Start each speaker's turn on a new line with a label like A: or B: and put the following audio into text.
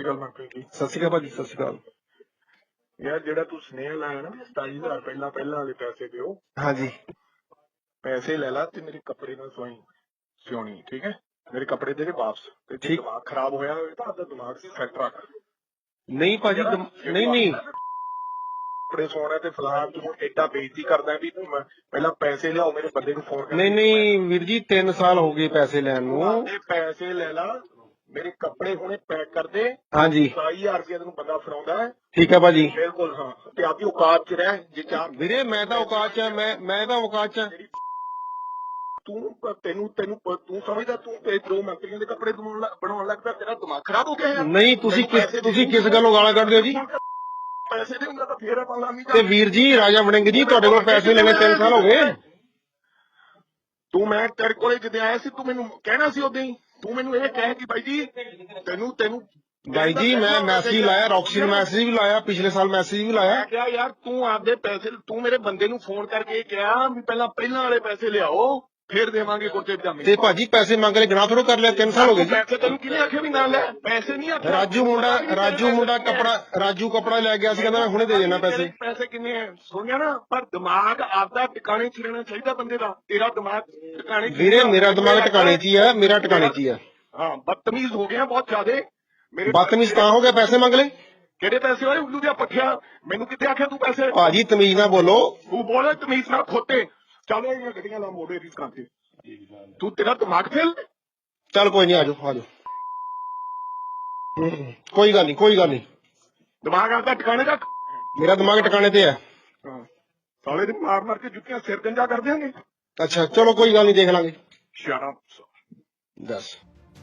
A: ਸ਼੍ਰੀ ਅਕਾਲ ਮੰਕਲ ਜੀ।
B: ਸਤਿ ਸ਼੍ਰੀ ਅਕਾਲ ਭਾਜੀ ਸਤਿ ਸ਼੍ਰੀ ਅਕਾਲ।
A: ਯਾਰ ਜਿਹੜਾ ਤੂੰ ਸਨੇਹ ਲਾਇਆ ਨਾ ਵੀ 27000 ਪਹਿਲਾਂ ਪਹਿਲਾਂ ਵਾਲੇ ਪੈਸੇ ਦਿਓ।
B: ਹਾਂਜੀ।
A: ਪੈਸੇ ਲੈ ਲਾ ਤੇ ਮੇਰੇ ਕੱਪੜੇ ਨਾਲ ਸਵਾਈ ਸਿਉਣੀ ਠੀਕ ਹੈ? ਮੇਰੇ ਕੱਪੜੇ ਦੇ ਦੇ ਵਾਪਸ। ਤੇ ਜੇ
B: ਠੀਕ।
A: ਦਿਮਾਗ ਖਰਾਬ ਹੋਇਆ ਹੋਵੇ ਤਾਂ ਆਪਦਾ ਦਿਮਾਗ ਸੈੱਟ ਰੱਖ।
B: ਨਹੀਂ ਭਾਜੀ ਦਮ- ਨਹੀਂ ਨਹੀਂ।
A: ਕੱਪੜੇ ਸਵਾਉਣਾ ਤੇ ਫਲਾਣ ਤੂੰ ਐਡਾ ਬੇਇੱਜ਼ਤੀ ਕਰਦਾ ਵੀ ਤੂੰ ਮੈਂ- ਪਹਿਲਾਂ ਪੈਸੇ ਲਿਆਓ ਮੇਰੇ ਬੰਦੇ ਨੂੰ ਫੋਨ
B: ਨਹੀਂ ਨਹੀਂ ਵੀਰ ਜੀ 3 ਸਾਲ ਹੋ ਗਏ ਪੈਸੇ ਲੈਣ ਨੂੰ।
A: ਇਹ ਪੈਸੇ ਲੈ ਲਾ ਮੇਰੇ ਕੱਪੜੇ ਹੁਣੇ ਪੈਕ ਕਰ ਦੇ।
B: ਹਾਂਜੀ।
A: 27000 ਰੁਪਏ ਤੈਨੂੰ ਬੰਦਾ ਫੜਾਉਂਦਾ ਹੈ।
B: ਠੀਕ ਹੈ ਭਾਜੀ।
A: ਬਿਲਕੁਲ ਹਾਂ। ਤੇ ਆਪਦੀ ਔਕਾਤ 'ਚ ਰਹਿ ਜੇ ਚਾਹ
B: ਵੀਰੇ ਮੈਂ ਤਾਂ ਔਕਾਤ ਚ ਆ, ਮੈਂ ਮੈਂ ਤਾਂ ਔਕਾਤ ਚ ਆ।
A: ਤੂੰ ਤੈਨੂੰ ਤੈਨੂੰ ਪ- ਤੂੰ ਸਮਝਦਾ ਤੂੰ ਤੇ ਦੋ ਮੰਤਰੀਆਂ ਦੇ ਕੱਪੜੇ ਬਣਾਉਣ ਲੱਗ- ਬਣਾਉਣ ਲੱਗਦਾ ਤੇਰਾ ਦਿਮਾਗ ਖਰਾਬ ਹੋ ਗਿਆ
B: ਨਹੀਂ ਤੁਸੀਂ ਕਿਸ ਤੁਸੀਂ ਕਿਸ ਗੱਲੋਂ ਗਾਲਾਂ ਕੱਢਦੇ ਹੋ ਜੀ?
A: ਪੈਸੇ ਦੇਉਂਗਾ ਤਾਂ ਫੇਰ ਆਪਾਂ ਲਾਮੀ
B: ਤੇ ਵੀਰ ਜੀ ਰਾਜਾ ਵੜਿੰਗ ਜੀ ਤੁਹਾਡੇ ਕੋਲ ਪੈਸੇ ਲੈਣੇ 3 ਸਾਲ ਹੋ ਗਏ।
A: ਤੂੰ ਮੈਂ ਤੇਰੇ ਕੋਲੇ ਜਦੋਂ ਆਇਆ ਸੀ ਤੂੰ ਮੈਨੂੰ ਕਹਿਣਾ ਸੀ ਉਦੋਂ ਹੀ। ਤੂੰ ਮੈਨੂੰ ਇਹ ਕਹਿ ਕਿ ਬਾਈ ਜੀ ਤੈਨੂੰ ਤੈਨੂੰ
B: ਬਾਈ ਜੀ ਮੈਂ ਮੈਸੇਜ ਲਾਇਆ ਰੌਕਸੀ ਨੂੰ ਮੈਸੇਜ ਵੀ ਲਾਇਆ ਪਿਛਲੇ ਸਾਲ ਮੈਸੇਜ ਵੀ ਲਾਇਆ।
A: ਮੈਂ ਕਿਹਾ ਯਾਰ ਤੂੰ ਆਪਦੇ ਪੈਸੇ ਤੂੰ ਮੇਰੇ ਬੰਦੇ ਨੂੰ ਫੋਨ ਕਰਕੇ ਕਿਹਾ ਵੀ ਪਹਿਲਾਂ ਪਹਿਲਾਂ ਵਾਲੇ ਪੈਸੇ ਲਿਆਓ। ਫੇਰ ਦੇਵਾਂਗੇ ਕੁਰਤੇ ਪਜਾਮੇ।
B: ਤੇ ਭਾਜੀ ਪੈਸੇ ਮੰਗ ਲੈ ਗਣਾ ਥੋੜੋ ਕਰ ਲਿਆ 3 ਸਾਲ ਹੋ ਗਏ ਜੀ।
A: ਪੈਸੇ ਤੈਨੂੰ ਕਿਹਨੇ ਆਖਿਆ ਵੀ ਨਾ ਲੈ? ਪੈਸੇ ਨਹੀਂ ਆਖਿਆ।
B: ਰਾਜੂ ਮੁੰਡਾ ਰਾਜੂ ਮੁੰਡਾ ਕਪੜਾ ਰਾਜੂ ਕਪੜਾ ਲੈ ਗਿਆ ਸੀ ਕਹਿੰਦਾ ਮੈਂ ਹੁਣੇ ਦੇ ਦੇਣਾ ਪੈਸੇ।
A: ਪੈਸੇ ਕਿੰਨੇ ਆ? ਸੁਣਿਆ ਨਾ ਪਰ ਦਿਮਾਗ ਆਪਦਾ ਟਿਕਾਣੇ 'ਚ ਰਹਿਣਾ ਚਾਹੀਦਾ ਬੰਦੇ ਦਾ। ਤੇਰਾ ਦਿਮਾਗ ਟਿਕਾਣੇ 'ਚ
B: ਵੀਰੇ ਮੇਰਾ ਦਿਮਾਗ ਟਿਕਾਣੇ 'ਚ ਹੀ ਆ ਮੇਰਾ ਟਿਕਾਣੇ 'ਚ ਹੀ ਆ।
A: ਹਾਂ ਬਦਤਮੀਜ਼ ਹੋ ਗਿਆ ਬਹੁਤ ਜ਼ਿਆਦੇ। ਮੇਰੇ
B: ਬਦਤਮੀਜ਼ ਤਾਂ ਹੋ ਗਿਆ ਪੈਸੇ ਮੰਗ ਲੈ
A: ਕਿਹੜੇ ਪੈਸੇ ਹੋਏ? ਉੱਲੂ ਜਿਹਾ ਪੱਠਿਆ ਮੈਨੂੰ ਕਿੱਥੇ ਆਖਿਆ ਤੂੰ ਪੈਸੇ?
B: ਭਾਜੀ ਤਮੀਜ਼ ਨਾਲ ਬੋਲੋ।
A: ਤੂੰ ਬੋਲੇ ਤਮੀਜ਼ ਨਾਲ ਖੋਤੇ। ਚੱਲ ਇਹ ਗੱਡੀਆਂ ਲਾ ਮੋੜੇ ਰੀਸ ਕਰਕੇ ਤੂੰ। ਤੇਰਾ ਦਿਮਾਗ ਫੇਲ?
B: ਚੱਲ ਕੋਈ ਨਹੀਂ ਆਜੋ ਆਜੋ ਕੋਈ ਗੱਲ ਨਹੀਂ ਕੋਈ ਗੱਲ ਨਹੀਂ
A: ਦਿਮਾਗ ਆਪਦਾ ਟਿਕਾਣੇ ਰੱਖ।
B: ਮੇਰਾ ਦਿਮਾਗ ਟਿਕਾਣੇ ਤੇ ਹੈ।
A: ਹਾਂ। ਸਾਲੇ ਦੇ ਮਾਰ ਮਾਰ ਕੇ ਜੁੱਤੀਆਂ ਸਿਰ ਗੰਜਾ ਕਰ ਦਿਆਂਗੇ
B: ਅੱਛਾ ਚਲੋ ਕੋਈ ਗੱਲ ਨਹੀਂ ਦੇਖ ਲਾਂਗੇ।
A: ਅਪ
B: ਦੱਸ।